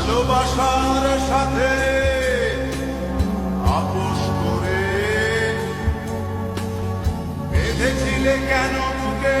ভালোবাসার সাথে আপোষ করে বেঁধেছিলে কেন বুকে